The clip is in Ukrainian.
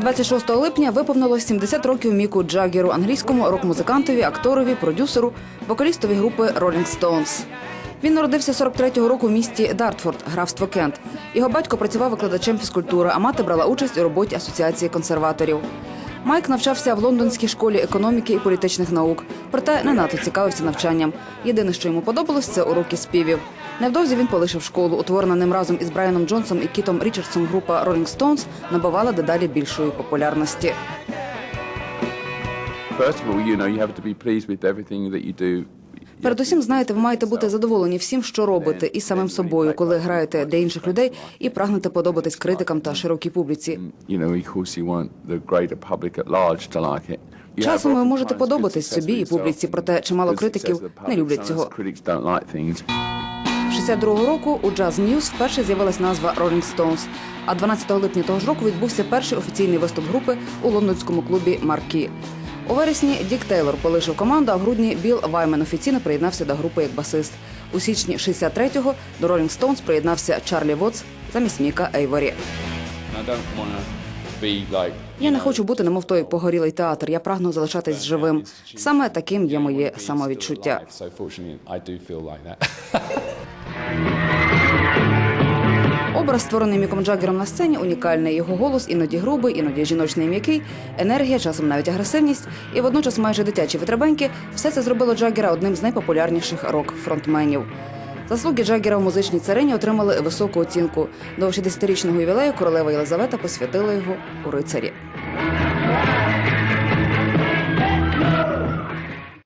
26 липня виповнилось 70 років Міку Джаггеру, англійському рок-музикантові, акторові, продюсеру, вокалістові групи Rolling Stones. Він народився 43-го року в місті Дартфорд, графство Кент. Його батько працював викладачем фізкультури, а мати брала участь у роботі асоціації консерваторів. Майк навчався в лондонській школі економіки і політичних наук, проте не надто цікавився навчанням. Єдине, що йому подобалось, це уроки співів. Невдовзі він полишив школу. Утворена ним разом із Брайаном Джонсом і Кітом Річардсом група Rolling Stones набувала дедалі більшої популярності. First of all, you know, you have to be pleased with everything that you do. Передусім, знаєте, ви маєте бути задоволені всім, що робите, і самим собою, коли граєте для інших людей і прагнете подобатись критикам та широкій публіці. Часом ви можете подобатись собі і публіці, проте чимало критиків не люблять цього. Critics don't 62-го року у Jazz News вперше з'явилась назва Rolling Stones, а 12 липня того ж року відбувся перший офіційний виступ групи у лондонському клубі Маркі. У вересні Дік Тейлор полишив команду, а в грудні Білл Ваймен офіційно приєднався до групи як басист. У січні 63-го до Rolling Stones приєднався Чарлі Вотс замість Міка Ейворі. Я не хочу бути немов той погорілий театр. Я прагну залишатись живим. Саме таким є моє самовідчуття. Образ, створений Міком Джаггером на сцені, унікальний. Його голос іноді грубий, іноді жіночний м'який, енергія, часом навіть агресивність, і водночас майже дитячі витребеньки. Все це зробило Джаггера одним з найпопулярніших рок-фронтменів. Заслуги Джаггера в музичній царині отримали високу оцінку. До 60-річного ювілею королева Єлизавета посвятила його у рицарі.